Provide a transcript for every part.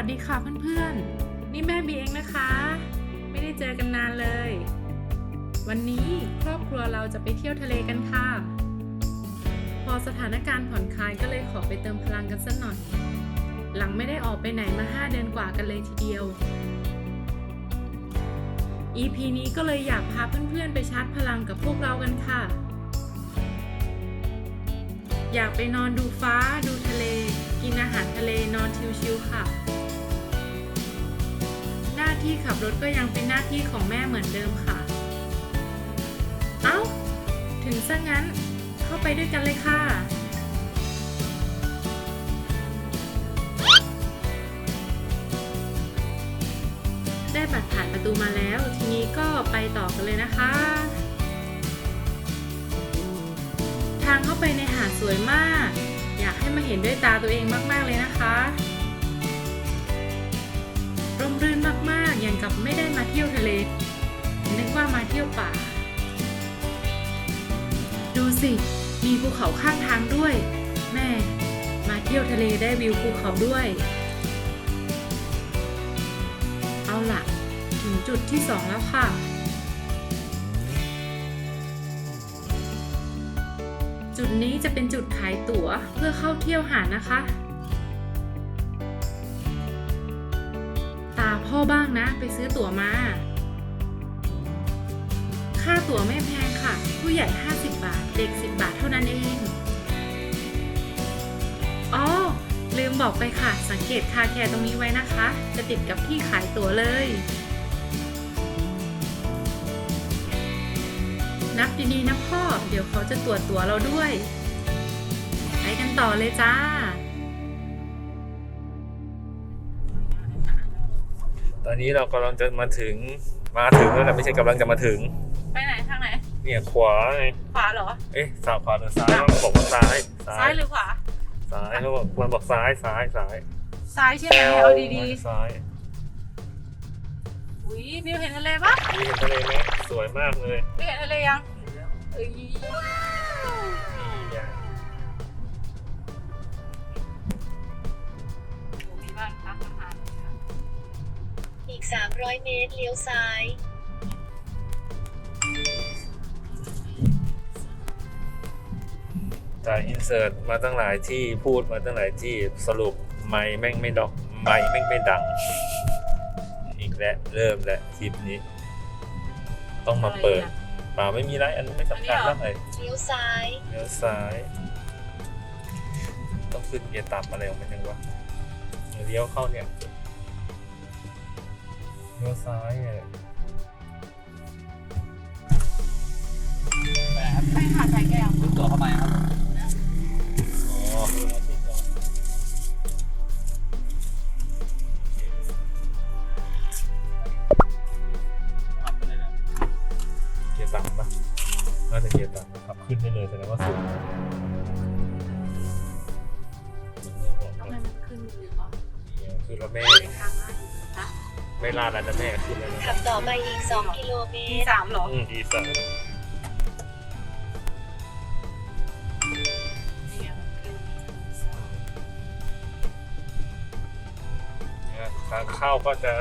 วัสดีค่ะเพื่อนๆ นี่แม่บีเองนะคะ ไม่ได้เจอกันนานเลย วันนี้ครอบครัวเราจะไปเที่ยวทะเลกันค่ะ พอสถานการณ์ผ่อนคลายก็เลยขอไปเติมพลังกันสักหน่อย หลังไม่ได้ออกไปไหนมา 5 เดือนกว่ากันเลยทีเดียว EP นี้ก็เลยอยากพาเพื่อนๆ ไปชาร์จพลังกับพวกเรากันค่ะ อยากไปนอนดูฟ้าดูทะเล กินอาหารทะเลนอนชิลๆค่ะ ที่ขับรถก็ยังเป็นหน้าที่ของแม่เหมือนเดิมค่ะ เอ้า ถึงซะงั้นเข้าไปด้วยกันเลยค่ะได้บัตรผ่านประตูมาแล้ว ทีนี้ก็ไปต่อกันเลยนะคะ ทางเข้าไปในหาดสวยมาก อยากให้มาเห็นด้วยตาตัวเองมาก ๆ เลยนะคะ รื่นมากๆ อย่างกับไม่ได้มาเที่ยวทะเล นึกว่ามาเที่ยวป่า ดูสิ มีภูเขาข้างทางด้วย แม่ มาเที่ยวทะเลได้วิวภูเขาด้วย เอาล่ะ ถึงจุดที่สองแล้วค่ะ จุดนี้จะเป็นจุดขายตั๋วเพื่อเข้าเที่ยวหาดนะคะ พ่อบ้างนะ ไปซื้อตั๋วมา ค่าตั๋วไม่แพงค่ะ ผู้ใหญ่ 50 บาท เด็ก 10 บาทเท่านั้นเอง อ๋อ ลืมบอกไปค่ะ สังเกตคาแคร์ตรงนี้ไว้นะคะ จะติดกับที่ขายตั๋วเลย นับดีๆนะพ่อ เดี๋ยวเขาจะตรวจตั๋วเราด้วย ไปกันต่อเลยจ้า อนนี้เรากำลังจะมาถึงมาถึงแล้วแต่ไม่ใช่กำลังจะมาถึง ไปไหนทางไหน เนี่ยขวาไงขวาเหรอ เอ๊ะซ้ายขวาหรือซ้ายมันบอกว่าซ้ายซ้าซ้ายยหรือขวา ซ้ายเขาบอกมันบอกซ้ายซ้ายซ้ายซ้ายใช่ไหมเอาดีซ้ายๆอุ้ยมิวเห็นทะเลปะนี่เห็นทะเลไหมสวยมากเลยมิวเห็นทะเลยังเอ้ย อีก 300 เมตร เลี้ยวซ้ายจ่ายอินเสิร์ตมาตั้งหลายที่พูดมาตั้งหลายที่สรุปไม่แม่งไม่ดอกไม่แม่งไม่ดัง อีกแล้วเริ่มแล้วคลิปนี้ ต้องมาเปิดเปล่าไม่มีไรอันนั้นไม่สำคัญเท่าไหร่เลี้ยวซ้ายเลี้ยวซ้าย ต้องขึ้นเกียร์ต่ำอะไรของมันยังวะเลี้ยวเข้าเนี่ย เลี้ยวซ้ายเนี่ยไปหาดสายแก้วตัวเข้ามาครับ อไปอีก 2 กิโลเมมีตร สามเหรอ อืมดีสัสนี่ไงมันขึ้นเนี่ยทางเข้าก็จะ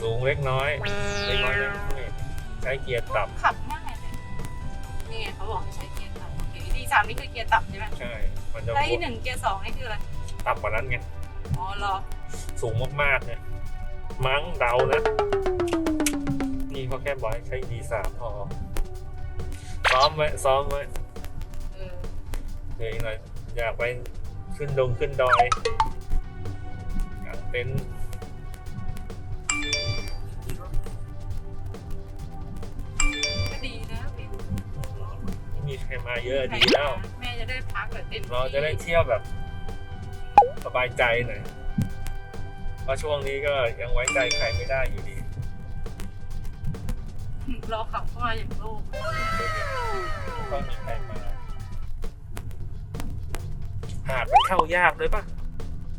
สูงเล็กน้อยเล็กน้อยนะนี่ใช้เกียร์ต่ำขับง่ายเลยนี่ไงเขาบอกให้ใช้เกียร์ต่ำโอเคดีสามนี่คือเกียร์ต่ำใช่ไหมใช่ มันจะแล้วที่หนึ่งเกียร์สองนี่คืออะไร ต่ำกว่านั้นไง อ๋อเหรอ สูงมากๆเนี่ย มั้งเดานะ นี่เขาแค่บอกให้ใช้ดีสามพอซ้อมไว้ซ้อมไว้เออเดี๋ยวอีกหน่อยอยากไปขึ้นดงขึ้นดอยกางเต็นท์ก็ดีนะวิวไม่มีใครมาเยอะดีแล้ว แม่จะได้พักแบบเต็มที่ เราจะได้เที่ยวแบบ สบายใจหน่อย เพราะช่วงนี้ก็ยังไว้ใจใครไม่ได้อยู่ดีรอขับเข้ามาอย่างโลกไม่ค่อยมีใครมาหาดมันเข้ายากเลยปะ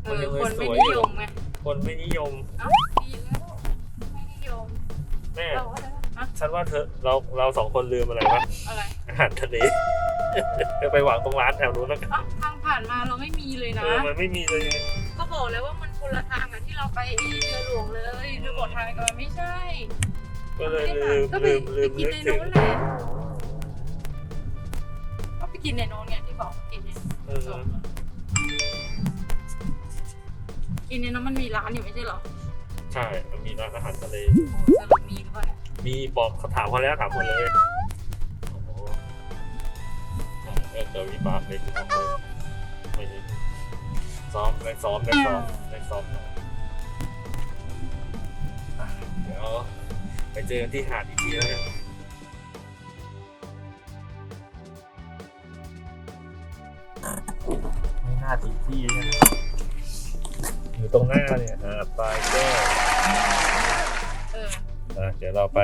เออคนไม่สวยนิอยู่ยมไงคนไม่นิยมเอ้าดีแล้วไม่นิยมแม่เราอะไรวะอะฉันว่าเธอเราเราสองคนลืมอะไรวะอะไรอาหารทะเลเธอไปหวังตรงร้านแถวนู้นแล้วกันอะทางผ่านมาเราไม่มีเลยเอนะอมันไม่มีเลยไงก็บอกแล้วว่ามัน คนละทางกับที่เราไปเรือหลวงเลยเรือโบสถ์ไทยก็ไม่ใช่ก็เลยลืมก็ไปลืมลืไปมกินนึกในถึงโน้นแหละก็ไปกินในโน้นไงที่บอกกินในเออกินในนั้นมันมีร้านอยู่ไม่ใช่เหรอใช่มันมีร้านอาหารทะเล โอ้สรุปมีหรือเปล่าเนี่ยมีบอกเขาถามเขาแล้วถามหมดเลยโอ้โหอะเออเจอวิบากเลยทำเลยไม่ได้ ซ้อมได้ซ้อมได้ซ้อมได้ซ้อมหน่อยอะเดี๋ยวไปเจอกันที่หาดอีกทีแล้วกันไม่น่าถึงที่นะอยู่ตรงหน้าเนี่ยหาดปลายแก้วเอออะเดี๋ยวเราไป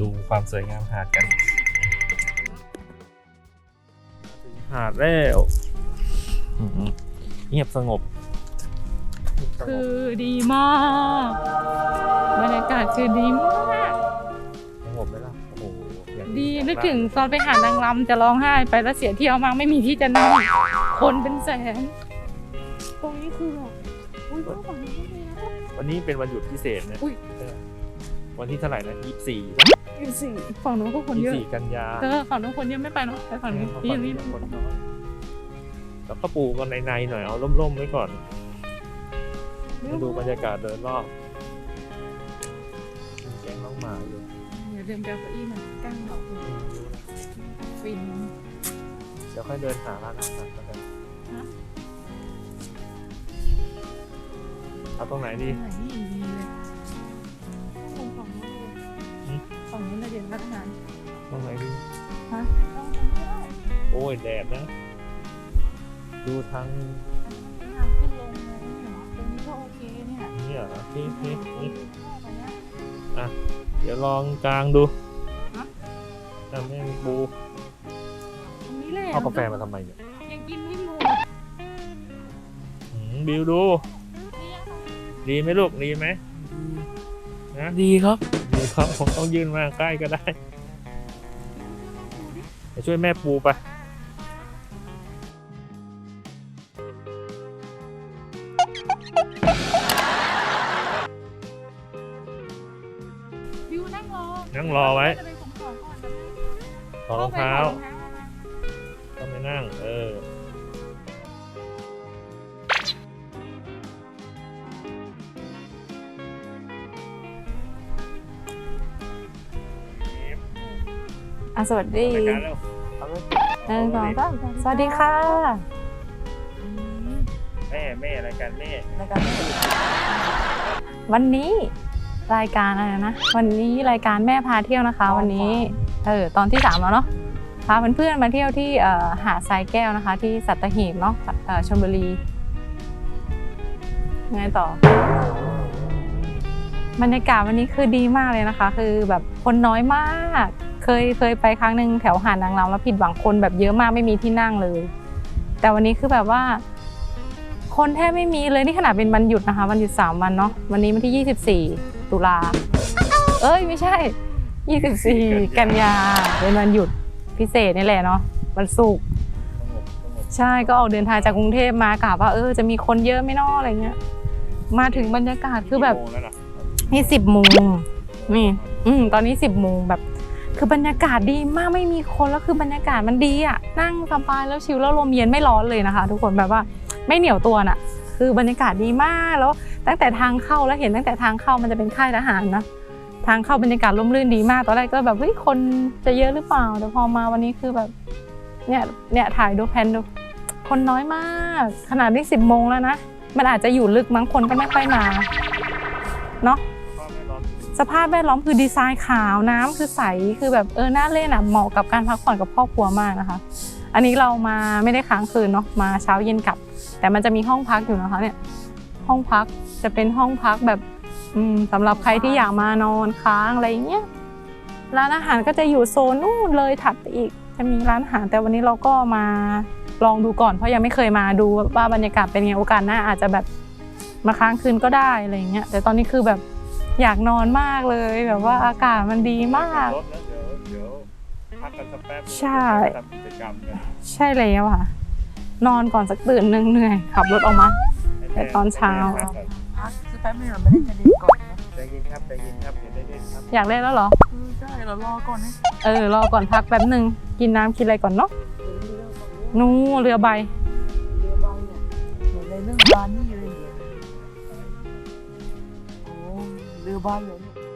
ดูความสวยงามหาดกันหาดแล้วอื้อหือ เงียบสงบเงียบสงคืบอดีมากบรรยากาศคือดีมากสงบไหมล่ะ โอ้โหอย่างดีนึกถึงตอนไปหาดนางรำจะร้องไห้ไปแล้วเสียเที่ยวมากไม่มีที่จะนั่งคนเป็นแสนตรงนี้คือแบบอุ้ยฝั่งนี้ก็มีนะ วันนี้เป็นวันหยุดพิเศษนะอุ้ยเออวันที่เท่าไหร่นะยี่สี่ยี่สิบฝั่งนู้นก็คนยี่เยอะสี่กันยาเออฝั่งนู้นคนเยอะไม่ไปเนาะไปฝั่งนี้ฝั่งนี่นี้นี่คนน้อย แล้วก็ปูกันในๆหน่อยเอาร่มๆไว้ก่อนมาดูบรรยากาศโดยรอบมีแก๊งน้องหมาอยู่อย่าลืมแกเก้าอี้มากั้งดอกฟิน เดี๋ยวค่อยเดินหาร้านอาหารกันฮะเอาตรงไหนดีไหนนี่ดีเลยตรงฝั่งนู้นเลยหืมฝั่งนู้นเลยเดี๋ยวร้านอาหารตรงไหนดีฮะต้องตรงนี้ได้โอ้ยแดดนะ ดูทางทางขึ้นลงเลยเหรอตรงนี้ก็โอเคเนี่ยนี้เหรอนี่นี่นี่ชอบอันเนี้ยเดี๋ยวลองกลางดูฮะแต่ไม่มีปูตรงนี้แหละเอากาแฟมาทำไมเนี่ยยังกินไม่หมดหืมบิวดู ดีไหมลูก ดีไหมนะดีครับ ดีครับ ผมต้องยืนมาใกล้ก็ได้ไปช่วยแม่ปูไป สวัสดีรายการแล้วเอาเลยหนึ่งสองสามสวัสดีค่ะแม่แม่รายการแม่รายการวันนี้รายการอะไรนะ วันนี้รายการแม่พาเที่ยวนะคะ วันนี้เออตอนที่สามแล้วเนาะพาเพื่อนๆมาเที่ยวที่เอ่อหาดทรายแก้วนะคะ ที่สัตหีบเนาะเอ่อชลบุรียังไงต่อบรรยากาศวันนี้คือดีมากเลยนะคะ คือแบบคนน้อยมาก เคยเคยไปครั้งหนึ่งแถวหาดนางรำแล้วผิดหวังคนแบบเยอะมากไม่มีที่นั่งเลย แต่วันนี้คือแบบว่า คนแทบไม่มีเลยนี่ขนาดเป็นวันหยุดนะคะวันหยุดสามวันเนาะวันนี้วันที่ 24 ตุลาเอ้ยไม่ใช่ 24 กันยาเป็นวันหยุดพิเศษนี่แหละเนาะวันศุกร์สงบสงบใช่ก็ออกเดินทางจากกรุงเทพมากะว่าเออจะมีคนเยอะไหม่นออะไรเงี้ย มาถึงบรรยากาศคือแบบกี่โมงแล้วล่ะนี่สิบโมงนี่ อืมตอนนี้สิบโมงแบบ คือบรรยากาศดีมากไม่มีคนแล้วคือบรรยากาศมันดีอะนั่งสบายแล้วชิลแล้วลมเย็นไม่ร้อนเลยนะคะ ทุกคนแบบว่าไม่เหนียวตัวน่ะ คือบรรยากาศดีมากแล้ว ตั้งแต่ทางเข้าแล้วเห็นตั้งแต่ทางเข้ามันจะเป็นค่ายทหารนะทางเข้าบรรยากาศร่มรื่นดีมากตอนแรกก็แบบเฮ้ยคนจะเยอะหรือเปล่า แต่พอมาวันนี้คือแบบเนี่ยเนี่ยถ่ายดูแพนดูคนน้อยมาก ขนาดนี้สิบโมงแล้วนะ มันอาจจะอยู่ลึกมั้งคนก็ไม่ค่อยมาเนาะ สภาพแวดล้อมคือดีไซน์ขาวน้ำคือใสคือแบบเออน่าเล่นอะเหมาะกับการพักผ่อนกับครอบครัวมากนะคะ อันนี้เรามาไม่ได้ค้างคืนเนาะมาเช้าเย็นกลับ แต่มันจะมีห้องพักอยู่นะคะเนี่ยห้องพักจะเป็นห้องพักแบบสำหรับใครที่อยากมานอนค้างอะไรเงี้ยร้านอาหารก็จะอยู่โซนนู่นเลยถัดไปอีก จะมีร้านอาหารแต่วันนี้เราก็มาลองดูก่อนเพราะยังไม่เคยมาดูว่าบรรยากาศเป็นไงโอกาสหน้าอาจจะแบบมาค้างคืนก็ได้อะไรเงี้ยแต่ตอนนี้คือแบบ อยากนอนมากเลย แบบว่าอากาศมันดีมาก รถแล้วเดี๋ยวเดี๋ยวพักกันสักแป๊บใช่ ทำกิจกรรมกันใช่แล้วค่ะ นอนก่อนสักตื่นหนึ่งเหนื่อยขับรถออกมา ให้แต่ตอนเช้าพักคือแป๊บนึงอะไม่ได้จะเล่นก่อนนะใจเย็นครับใจเย็นครับอย่าได้เล่นครับอยากเล่นแล้วเหรอเออใช่เรารอก่อนนะเออรอก่อนพักแป๊บหนึ่งกินน้ำกินอะไรก่อนเนาะเดี๋ยวนี้เราต้องรู้นู่เรือใบ เรือใบเนี่ยเหมือนในเรื่องบานี่เลยเนี่ยโเรื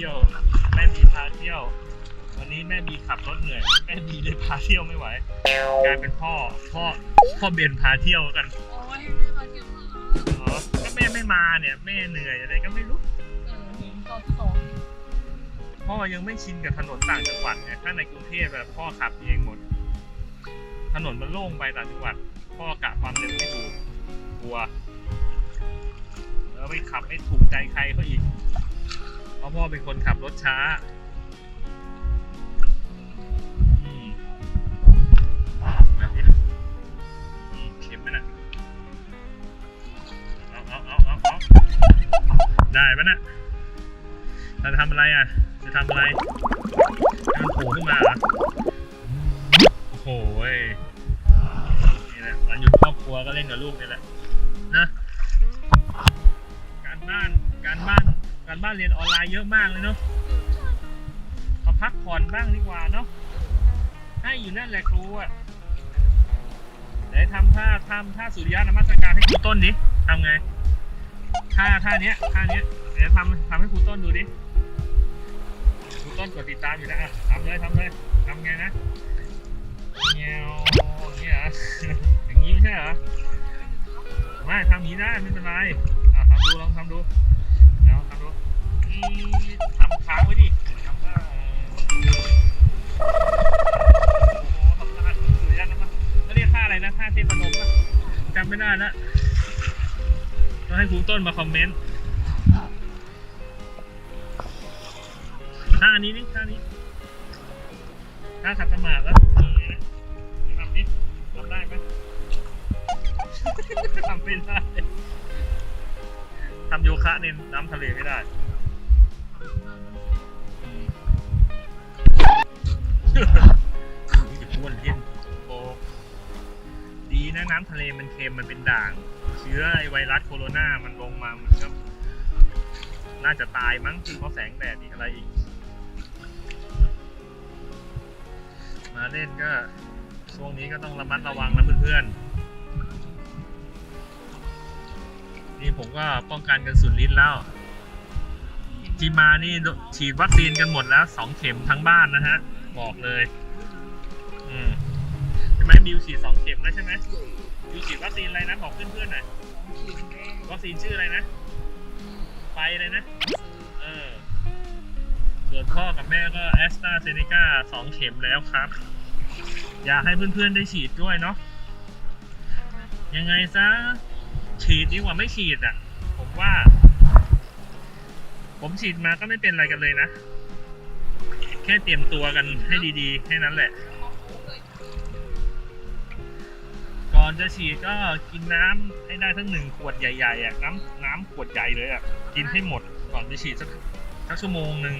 ที่ยว แม่บีพาเที่ยว วันนี้แม่บีขับรถเหนื่อย แม่บีเลยพาเที่ยวไม่ไหว กลายเป็นพ่อ พ่อ พ่อเบนพาเที่ยวกันโอ้ยไม่มาเที่ยวมาอ๋อก็แม่ไม่มาเนี่ย แม่เหนื่อยอะไรก็ไม่รู้ เออเห็นตอนสองพ่อยังไม่ชินกับถนนต่างจังหวัดเนี่ยถ้าในกรุงเทพแบบพ่อขับเองหมด ถนนมันโล่งไปต่างจังหวัด พ่อกะความเร็วไม่ถูกกลัว แล้วไปขับไม่ถูกใจใครเขาอีก เพราะพ่อเป็นคนขับรถช้าอืมแบบนี้อืมเข็มไหมนะเอาเอาเอาเอาเอาได้ปะนะจะทำอะไรอะ จะทำอะไรมันโผล่ขึ้นมาโอ้โหนี่แหละวันหยุดครอบครัวก็เล่นกับลูกนี่แหละนะ การบ้าน การบ้านเรียนออนไลน์เยอะมากเลยเนาะมาพักผ่อนบ้างดีกว่าเนาะให้อยู่นั่นแหละครูอะเดี๋ยวทำท่าทำท่าสุริยะนมัสการให้ครูต้นดิทำไงท่าท่าเนี้ยท่าเนี้ยเดี๋ยวทำทำให้ครูต้นดูดิครูต้นกดติดตามอยู่นะอะทำเลยทำเลยทำไงนะเงี้ยวอย่างนี้เหรออย่างนี้ไม่ใช่เหรอไม่ทำนี้ได้ไม่เป็นไรอะทำดูลองทำดู ทำค้างไว้ดิทำได้โอ้โหทำได้สุดยอดนะมันเขาเรียกท่าอะไรนะท่าเทพนมปะจำไม่ได้แล้วต้องให้ครูต้นมาคอมเมนต์ท่านี้นี่ท่านี้ท่าขัดสมาธิแล้วนี่ทำได้ไหมทำไม่ได้ทำโยคะในน้ำทะเลไม่ได้ จะพูดเล่นโอดีนะน้ำทะเลมันเค็มมันเป็นด่าง เชื้อไอไวรัสโคโรนามันลงมามันก็น่าจะตายมั้งเพราะแสงแดดอีกอะไรอีก มาเล่นก็ช่วงนี้ก็ต้องระมัดระวังนะเพื่อนๆ นี่ผมก็ป้องกันกันสุดฤทธิ์แล้วที่มานี่ฉีดวัคซีนกันหมดแล้วสองเข็มทั้งบ้านนะฮะ บอกเลย อืมใช่ไหมบิวฉีดสองเข็มแล้วใช่ไหมบิวฉีดวัคซีนอะไรนะบอกเพื่อนๆหน่อยวัคซีนชื่ออะไรนะไฟเลยนะ เออ ส่วนพ่อกับแม่ก็แอสตราเซเนกาสองเข็มแล้วครับ อยากให้เพื่อนๆได้ฉีดด้วยเนาะยังไงซะฉีดดีกว่าไม่ฉีดอะ ผมว่า ผมฉีดมาก็ไม่เป็นอะไรกันเลยนะ ค่เตรียมตัวกันให้ดีๆ แค่นั้นแหละ ก่อนจะฉีดก็กินน้ำให้ได้ทั้งหนึ่งขวดใหญ่ๆอะน้ำน้ำขวดใหญ่เลยอะกินให้หมดก่อนไปฉีดสักสักชั่วโมงหนึ่ง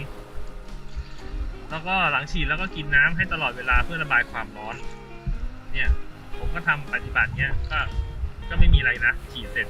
แล้วก็หลังฉีดแล้วก็กินน้ำให้ตลอดเวลาเพื่อระบายความร้อน เนี่ย ผมก็ทำปฏิบัติเนี้ยก็ก็ไม่มีอะไรนะฉีดเสร็จ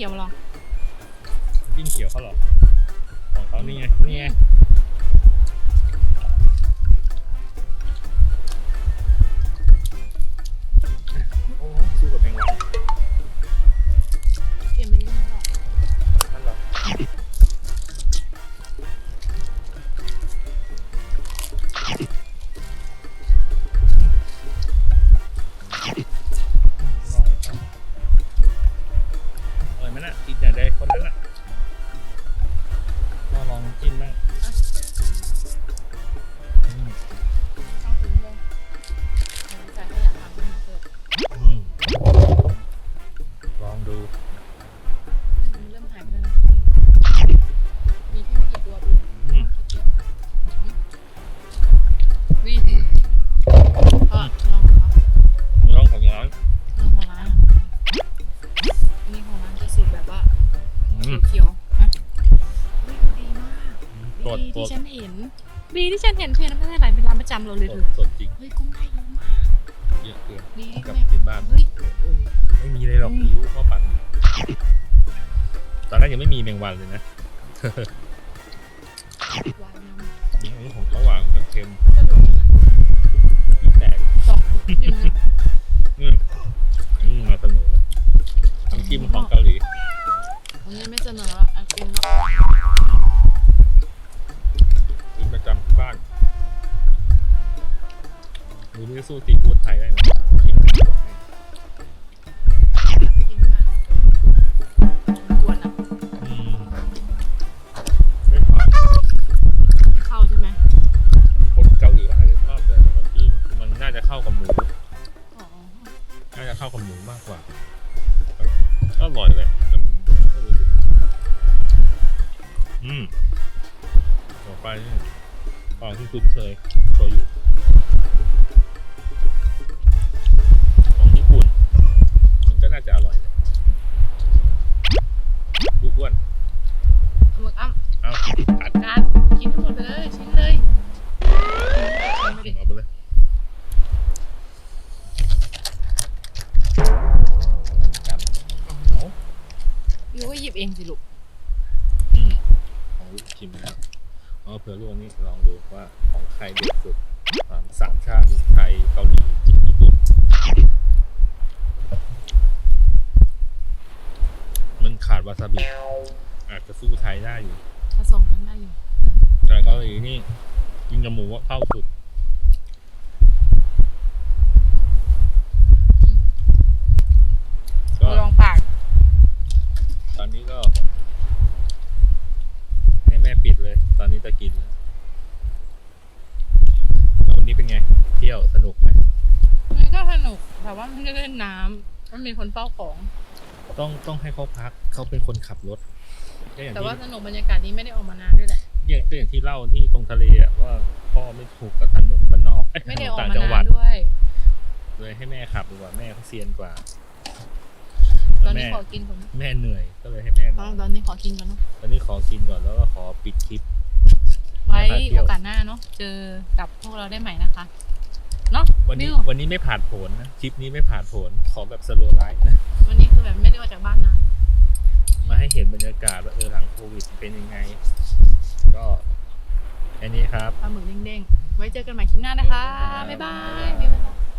เขียวมาลองจิ้งเขียวเขาเหรอ ของเขานี่ไง นี่ไง ดีที่ฉันเห็นเพื่อนไม่ได้ไหลเป็นร้านประจำเราเลยสเธดอสดจริงเฮ้ยกุ้งได้เยอะมากเยอะเกินดีกลับแม่กินบ้านเฮ้ยไม่มีเลยหรอกรู้ข้าวปั่นตอนแรกยังไม่มีแมงวันเลยนะวางน้อันนี้ของเขาหวานกับเค็ม เข้ากับหมูมากกว่าก็อร่อยแหละแต่มันไม่รู้สิอืมต่อไปนี่ของที่คุ้นเคยโชยุ สามสามชาติไทยเกาหลีจีนญี่ปุ่นมันขาดวาซาบิอาจจะสู้ไทยได้อยู่ผสมกันได้อยู่ แต่เกาหลีนี่กินกับหมูว่าเข้าสุด ก็ ลองปาก ตอนนี้ก็ ให้แม่ปิดเลย ตอนนี้จะกินแล้วแล้ววันนี้เป็นไง เที่ยวสนุกไหม มันก็สนุกแต่ว่ามันไม่ได้เล่นน้ำ มันมีคนเฝ้าของ ต้องต้องให้เขาพักเขาเป็นคนขับรถก็อย่างแต่ที่ว่าสนุกบรรยากาศนี้ไม่ได้ออกมานานด้วยแหละ อย่างก็อย่างที่เล่าที่ตรงทะเลอะว่าพ่อไม่ถูกกับถนนบ้านนอกเยไม่ได้ออกต่างมาจังหนาวันด ด้วย เลยให้แม่ขับดีกว่าแม่เขาเซียนกว่าตอนนี้แม่ขอกินก่อนนะแม่เหนื่อยก็เลยให้แม่นตออนนตอนนี้ขอกินก่อนเนาะ ตอนนี้ขอกินก่อนแล้วก็ขอปิดคลิป ไว้ไปเที่ยวโอกาสหน้าเนาะ เจอกับพวกเราได้ใหม่นะคะ เนาะวันนี้บิววันนี้ไม่ผ่านผลนะคลิปนี้ไม่ผ่านผลขอแบบสโลไลฟ์นะวันนี้คือแบบไม่ได้ออกจากบ้านนานมาให้เห็นบรรยากาศว่าเออหลังโควิดเป็นยังไง ก็แค่นี้ครับ ปลาหมึกเด้งๆไว้เจอกันใหม่คลิปหน้านะคะ บ๊ายบายบ๊ายบาย